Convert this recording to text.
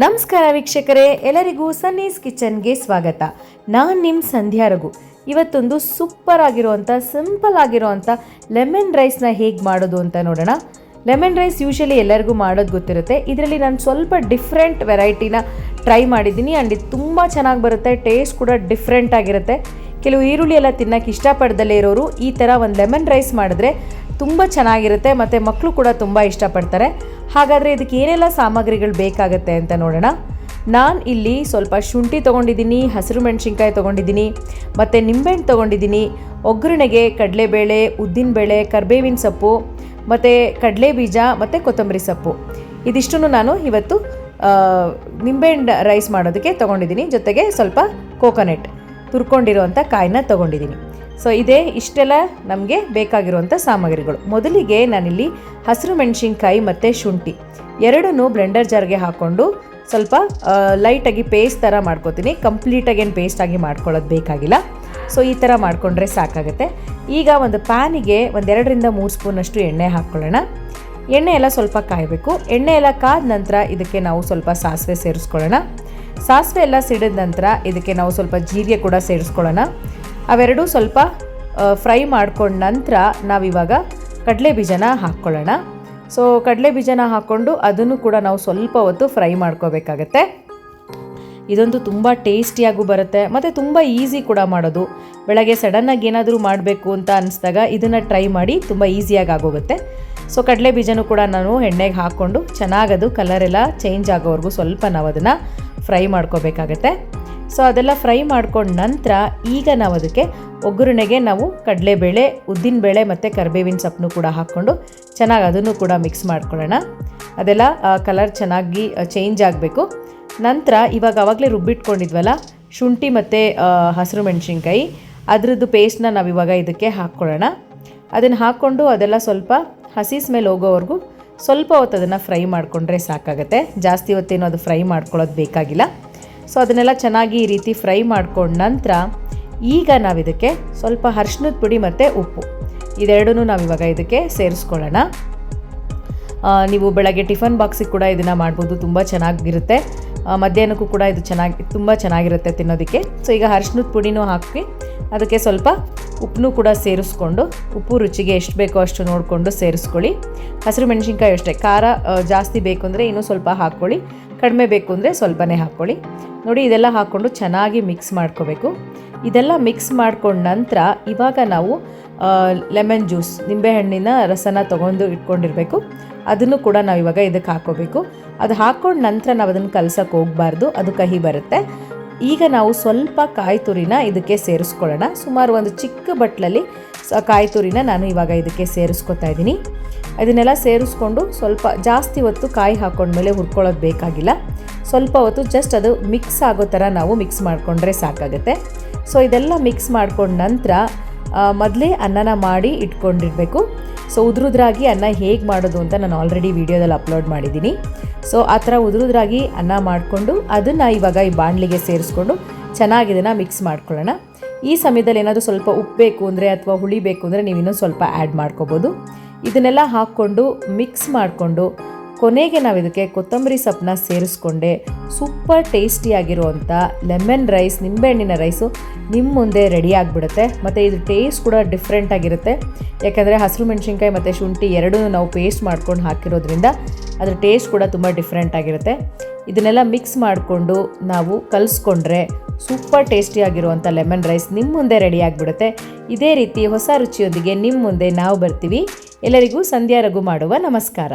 ನಮಸ್ಕಾರ ವೀಕ್ಷಕರೇ, ಎಲ್ಲರಿಗೂ ಸನ್ನೀಸ್ ಕಿಚನ್ಗೆ ಸ್ವಾಗತ. ನಾನು ನಿಮ್ಮ ಸಂಧ್ಯಾ ರಘು. ಇವತ್ತೊಂದು ಸೂಪರ್ ಆಗಿರುವಂಥ ಸಿಂಪಲ್ ಆಗಿರುವಂಥ ಲೆಮನ್ ರೈಸ್ನ ಹೇಗೆ ಮಾಡೋದು ಅಂತ ನೋಡೋಣ. ಲೆಮನ್ ರೈಸ್ ಯೂಶಲಿ ಎಲ್ಲರಿಗೂ ಮಾಡೋದು ಗೊತ್ತಿರುತ್ತೆ. ಇದರಲ್ಲಿ ನಾನು ಸ್ವಲ್ಪ ಡಿಫ್ರೆಂಟ್ ವೆರೈಟಿನ ಟ್ರೈ ಮಾಡಿದ್ದೀನಿ. ಆ್ಯಂಡ್ ಇದು ತುಂಬ ಚೆನ್ನಾಗಿ ಬರುತ್ತೆ ಟೇಸ್ಟ್ ಕೂಡ ಡಿಫ್ರೆಂಟ್ ಆಗಿರುತ್ತೆ. ಕೆಲವು ಈರುಳ್ಳಿ ಎಲ್ಲ ತಿನ್ನೋಕೆ ಇಷ್ಟಪಡ್ದಲ್ಲೇ ಇರೋರು ಈ ಥರ ಒಂದು ಲೆಮನ್ ರೈಸ್ ಮಾಡಿದ್ರೆ ತುಂಬ ಚೆನ್ನಾಗಿರುತ್ತೆ ಮತ್ತು ಮಕ್ಕಳು ಕೂಡ ತುಂಬ ಇಷ್ಟಪಡ್ತಾರೆ. ಹಾಗಾದರೆ ಇದಕ್ಕೆ ಏನೆಲ್ಲ ಸಾಮಗ್ರಿಗಳು ಬೇಕಾಗುತ್ತೆ ಅಂತ ನೋಡೋಣ. ನಾನು ಇಲ್ಲಿ ಸ್ವಲ್ಪ ಶುಂಠಿ ತೊಗೊಂಡಿದ್ದೀನಿ, ಹಸಿರು ಮೆಣಸಿನ್ಕಾಯಿ ತೊಗೊಂಡಿದ್ದೀನಿ, ಮತ್ತು ನಿಂಬೆಹಣ್ಣು ತೊಗೊಂಡಿದ್ದೀನಿ, ಒಗ್ಗರಣೆಗೆ ಕಡಲೆಬೇಳೆ, ಉದ್ದಿನಬೇಳೆ, ಕರ್ಬೇವಿನ ಸೊಪ್ಪು, ಮತ್ತು ಕಡಲೆ ಬೀಜ ಮತ್ತು ಕೊತ್ತಂಬರಿ ಸೊಪ್ಪು. ಇದಿಷ್ಟನ್ನು ನಾನು ಇವತ್ತು ನಿಂಬೆಹಣ್ಣು ರೈಸ್ ಮಾಡೋದಕ್ಕೆ ತೊಗೊಂಡಿದ್ದೀನಿ. ಜೊತೆಗೆ ಸ್ವಲ್ಪ ಕೋಕೋನೆಟ್ ತುರ್ಕೊಂಡಿರೋವಂಥ ಕಾಯಿನ ತೊಗೊಂಡಿದ್ದೀನಿ. ಸೊ ಇದೇ ಇಷ್ಟೆಲ್ಲ ನಮಗೆ ಬೇಕಾಗಿರುವಂಥ ಸಾಮಗ್ರಿಗಳು. ಮೊದಲಿಗೆ ನಾನಿಲ್ಲಿ ಹಸಿರು ಮೆಣಸಿನ್ಕಾಯಿ ಮತ್ತು ಶುಂಠಿ. ಎರಡನ್ನೂ ಬ್ಲೆಂಡರ್ ಜಾರ್ಗೆ ಹಾಕ್ಕೊಂಡು ಸ್ವಲ್ಪ ಲೈಟಾಗಿ ಪೇಸ್ಟ್ ಥರ ಮಾಡ್ಕೋತೀನಿ. ಕಂಪ್ಲೀಟಾಗಿ ಏನು ಪೇಸ್ಟಾಗಿ ಮಾಡ್ಕೊಳ್ಳೋದು ಬೇಕಾಗಿಲ್ಲ. ಸೊ ಈ ಥರ ಮಾಡಿಕೊಂಡ್ರೆ ಸಾಕಾಗುತ್ತೆ. ಈಗ ಒಂದು ಪ್ಯಾನಿಗೆ ಒಂದೆರಡರಿಂದ ಮೂರು ಸ್ಪೂನಷ್ಟು ಎಣ್ಣೆ ಹಾಕ್ಕೊಳ್ಳೋಣ ಎಣ್ಣೆ ಎಲ್ಲ ಸ್ವಲ್ಪ ಕಾಯಬೇಕು. ಎಣ್ಣೆ ಎಲ್ಲ ಕಾದ ನಂತರ ಇದಕ್ಕೆ ನಾವು ಸ್ವಲ್ಪ ಸಾಸಿವೆ ಸೇರಿಸ್ಕೊಳ್ಳೋಣ. ಸಾಸಿವೆ ಎಲ್ಲ ಸಿಡಿದ ನಂತರ ಇದಕ್ಕೆ ನಾವು ಸ್ವಲ್ಪ ಜೀರಿಗೆ ಕೂಡ ಸೇರಿಸ್ಕೊಳ್ಳೋಣ. ಅವೆರಡೂ ಸ್ವಲ್ಪ ಫ್ರೈ ಮಾಡ್ಕೊಂಡ ನಂತರ ನಾವಿವಾಗ ಕಡಲೆ ಬೀಜನ ಹಾಕ್ಕೊಳ್ಳೋಣ. ಸೊ ಕಡಲೆ ಬೀಜನ ಹಾಕ್ಕೊಂಡು ಅದನ್ನು ಕೂಡ ನಾವು ಸ್ವಲ್ಪ ಹೊತ್ತು ಫ್ರೈ ಮಾಡ್ಕೋಬೇಕಾಗತ್ತೆ. ಇದೊಂದು ತುಂಬ ಟೇಸ್ಟಿಯಾಗೂ ಬರುತ್ತೆ, ಮತ್ತು ತುಂಬ ಈಸಿ ಕೂಡ ಮಾಡೋದು. ಬೆಳಗ್ಗೆ ಸಡನ್ನಾಗಿ ಏನಾದರೂ ಮಾಡಬೇಕು ಅಂತ ಅನಿಸಿದಾಗ ಇದನ್ನು ಟ್ರೈ ಮಾಡಿ ತುಂಬ ಈಸಿಯಾಗಿ ಆಗೋಗುತ್ತೆ. ಸೊ ಕಡಲೆ ಬೀಜನೂ ಕೂಡ ನಾನು ಎಣ್ಣೆಗೆ ಹಾಕ್ಕೊಂಡು ಚೆನ್ನಾಗದು ಕಲರೆಲ್ಲ ಚೇಂಜ್ ಆಗೋವರೆಗೂ ಸ್ವಲ್ಪ ನಾವು ಅದನ್ನು ಫ್ರೈ ಮಾಡ್ಕೋಬೇಕಾಗತ್ತೆ. ಸೊ ಅದೆಲ್ಲ ಫ್ರೈ ಮಾಡ್ಕೊಂಡ ನಂತರ ಈಗ ನಾವು ಅದಕ್ಕೆ ಒಗ್ಗರಣೆಗೆ ನಾವು ಕಡಲೆಬೇಳೆ, ಉದ್ದಿನಬೇಳೆ ಮತ್ತು ಕರಿಬೇವಿನ ಸೊಪ್ಪನ್ನು ಕೂಡ ಹಾಕ್ಕೊಂಡು ಚೆನ್ನಾಗಿ ಅದನ್ನು ಕೂಡ ಮಿಕ್ಸ್ ಮಾಡ್ಕೊಳ್ಳೋಣ. ಅದೆಲ್ಲ ಕಲರ್ ಚೆನ್ನಾಗಿ ಚೇಂಜ್ ಆಗಬೇಕು. ನಂತರ ಇವಾಗ ಆವಾಗಲೇ ರುಬ್ಬಿಟ್ಕೊಂಡಿದ್ವಲ್ಲ, ಶುಂಠಿ ಮತ್ತು ಹಸಿರು ಮೆಣಸಿನ್ಕಾಯಿ, ಅದರದ್ದು ಪೇಸ್ಟ್ನ ಇವಾಗ ಇದಕ್ಕೆ ಹಾಕ್ಕೊಳ್ಳೋಣ. ಅದನ್ನು ಹಾಕ್ಕೊಂಡು ಅದೆಲ್ಲ ಸ್ವಲ್ಪ ಹಸಿ ಸ್ಮೆಲ್ ಹೋಗೋವರೆಗೂ ಸ್ವಲ್ಪ ಹೊತ್ತು ಅದನ್ನು ಫ್ರೈ ಮಾಡಿಕೊಂಡ್ರೆ ಸಾಕಾಗುತ್ತೆ. ಜಾಸ್ತಿ ಹೊತ್ತೇನು ಅದು ಫ್ರೈ ಮಾಡ್ಕೊಳ್ಳೋದು ಬೇಕಾಗಿಲ್ಲ. ಸೊ ಅದನ್ನೆಲ್ಲ ಚೆನ್ನಾಗಿ ಈ ರೀತಿ ಫ್ರೈ ಮಾಡ್ಕೊಂಡ ನಂತರ ಈಗ ನಾವು ಇದಕ್ಕೆ ಸ್ವಲ್ಪ ಅರ್ಶಿನದ ಪುಡಿ ಮತ್ತು ಉಪ್ಪು. ಇದೆರಡನ್ನೂ ಇವಾಗ ಇದಕ್ಕೆ ಸೇರಿಸ್ಕೊಳ್ಳೋಣ. ನೀವು ಬೆಳಗ್ಗೆ ಟಿಫನ್ ಬಾಕ್ಸಿಗೆ ಕೂಡ ಇದನ್ನು ಮಾಡ್ಬೋದು, ತುಂಬ ಚೆನ್ನಾಗಿರುತ್ತೆ. ಮಧ್ಯಾಹ್ನಕ್ಕೂ ಕೂಡ ಇದು ಚೆನ್ನಾಗಿ, ತುಂಬ ಚೆನ್ನಾಗಿರುತ್ತೆ ತಿನ್ನೋದಕ್ಕೆ. ಸೊ ಈಗ ಅರ್ಶಿನದ ಪುಡಿನೂ ಹಾಕಿ ಅದಕ್ಕೆ ಸ್ವಲ್ಪ ಉಪ್ಪನ್ನು ಕೂಡ ಸೇರಿಸ್ಕೊಂಡು, ಉಪ್ಪು ರುಚಿಗೆ ಎಷ್ಟು ಬೇಕೋ ಅಷ್ಟು ನೋಡಿಕೊಂಡು ಸೇರಿಸ್ಕೊಳ್ಳಿ. ಹಸಿರು ಮೆಣಸಿನ್ಕಾಯಿ ಅಷ್ಟೇ. ಖಾರ ಜಾಸ್ತಿ ಬೇಕು ಅಂದರೆ ಇನ್ನೂ ಸ್ವಲ್ಪ ಹಾಕ್ಕೊಳ್ಳಿ. ಕಡಿಮೆ ಬೇಕು ಅಂದರೆ ಸ್ವಲ್ಪನೇ ಹಾಕ್ಕೊಳ್ಳಿ. ನೋಡಿ, ಇದೆಲ್ಲ ಹಾಕ್ಕೊಂಡು ಚೆನ್ನಾಗಿ ಮಿಕ್ಸ್ ಮಾಡ್ಕೋಬೇಕು. ಇದೆಲ್ಲ ಮಿಕ್ಸ್ ಮಾಡ್ಕೊಂಡ ನಂತರ ಇವಾಗ ನಾವು ಲೆಮನ್ ಜ್ಯೂಸ್ ನಿಂಬೆಹಣ್ಣಿನ ರಸನ ತೊಗೊಂಡು ಇಟ್ಕೊಂಡಿರಬೇಕು. ಅದನ್ನು ಕೂಡ ನಾವು ಇವಾಗ ಇದಕ್ಕೆ ಹಾಕೋಬೇಕು ಅದು ಹಾಕ್ಕೊಂಡ ನಂತರ ನಾವು ಅದನ್ನು ಕಲ್ಸಕ್ಕೆ ಹೋಗಬಾರ್ದು. ಅದು ಕಹಿ ಬರುತ್ತೆ. ಈಗ ನಾವು ಸ್ವಲ್ಪ ಕಾಯಿ ತುರಿನ ಇದಕ್ಕೆ ಸೇರಿಸ್ಕೊಳ್ಳೋಣ. ಸುಮಾರು ಒಂದು ಚಿಕ್ಕ ಬಟ್ಲಲ್ಲಿ ಕಾಯಿ ತುರಿನ ನಾನು ಇವಾಗ ಇದಕ್ಕೆ ಸೇರಿಸ್ಕೊತಾ ಇದ್ದೀನಿ. ಇದನ್ನೆಲ್ಲ ಸೇರಿಸ್ಕೊಂಡು ಸ್ವಲ್ಪ ಜಾಸ್ತಿ ಹೊತ್ತು ಕಾಯಿ ಹಾಕೊಂಡ್ಮೇಲೆ ಹುರ್ಕೊಳ್ಳೋದು ಬೇಕಾಗಿಲ್ಲ. ಸ್ವಲ್ಪ ಹೊತ್ತು ಜಸ್ಟ್ ಅದು ಮಿಕ್ಸ್ ಆಗೋ ಥರ ನಾವು ಮಿಕ್ಸ್ ಮಾಡಿಕೊಂಡ್ರೆ ಸಾಕಾಗುತ್ತೆ. ಸೊ ಇದೆಲ್ಲ ಮಿಕ್ಸ್ ಮಾಡ್ಕೊಂಡ ನಂತರ ಮೊದಲೇ ಅನ್ನನ ಮಾಡಿ ಇಟ್ಕೊಂಡಿರಬೇಕು. ಸೊ ಉದುರುದ್ರಾಗಿ ಅನ್ನ ಹೇಗೆ ಮಾಡೋದು ಅಂತ ನಾನು ಆಲ್ರೆಡಿ ವೀಡಿಯೋದಲ್ಲಿ ಅಪ್ಲೋಡ್ ಮಾಡಿದ್ದೀನಿ. ಸೊ ಆ ಥರ ಉದುರುದ್ರಾಗಿ ಅನ್ನ ಮಾಡಿಕೊಂಡು ಅದನ್ನು ಇವಾಗ ಈ ಬಾಣಲಿಗೆ ಸೇರಿಸ್ಕೊಂಡು ಚೆನ್ನಾಗಿ ಇದನ್ನು ಮಿಕ್ಸ್ ಮಾಡ್ಕೊಳ್ಳೋಣ. ಈ ಸಮಯದಲ್ಲಿ ಏನಾದರೂ ಸ್ವಲ್ಪ ಉಪ್ಪು ಬೇಕು ಅಂದರೆ ಅಥವಾ ಹುಳಿ ಬೇಕು ಅಂದರೆ ನೀವು ಇನ್ನೊಂದು ಸ್ವಲ್ಪ ಆ್ಯಡ್ ಮಾಡ್ಕೋಬೋದು. ಇದನ್ನೆಲ್ಲ ಹಾಕ್ಕೊಂಡು ಮಿಕ್ಸ್ ಮಾಡಿಕೊಂಡು ಕೊನೆಗೆ ನಾವು ಇದಕ್ಕೆ ಕೊತ್ತಂಬರಿ ಸೊಪ್ಪನ್ನ ಸೇರಿಸ್ಕೊಂಡೆ ಸೂಪರ್ ಟೇಸ್ಟಿಯಾಗಿರುವಂಥ ಲೆಮನ್ ರೈಸ್ ನಿಂಬೆಹಣ್ಣಿನ ರೈಸು ನಿಮ್ಮ ಮುಂದೆ ರೆಡಿ ಆಗಿಬಿಡುತ್ತೆ. ಮತ್ತು ಇದು ಟೇಸ್ಟ್ ಕೂಡ ಡಿಫ್ರೆಂಟ್ ಆಗಿರುತ್ತೆ. ಯಾಕಂದರೆ ಹಸಿರು ಮೆಣಸಿನ್ಕಾಯಿ ಮತ್ತು ಶುಂಠಿ ಎರಡೂ ನಾವು ಪೇಸ್ಟ್ ಮಾಡ್ಕೊಂಡು ಹಾಕಿರೋದ್ರಿಂದ ಅದ್ರ ಟೇಸ್ಟ್ ಕೂಡ ತುಂಬ ಡಿಫ್ರೆಂಟ್ ಆಗಿರುತ್ತೆ. ಇದನ್ನೆಲ್ಲ ಮಿಕ್ಸ್ ಮಾಡಿಕೊಂಡು ನಾವು ಕಲಿಸ್ಕೊಂಡ್ರೆ ಸೂಪರ್ ಟೇಸ್ಟಿಯಾಗಿರುವಂಥ ಲೆಮನ್ ರೈಸ್ ನಿಮ್ಮ ಮುಂದೆ ರೆಡಿ ಆಗಿಬಿಡುತ್ತೆ. ಇದೇ ರೀತಿ ಹೊಸ ರುಚಿಯೊಂದಿಗೆ ನಿಮ್ಮ ಮುಂದೆ ನಾವು ಬರ್ತೀವಿ. ಎಲ್ಲರಿಗೂ ಸಂಧ್ಯಾ ರಘು ಮಾಡುವ ನಮಸ್ಕಾರ.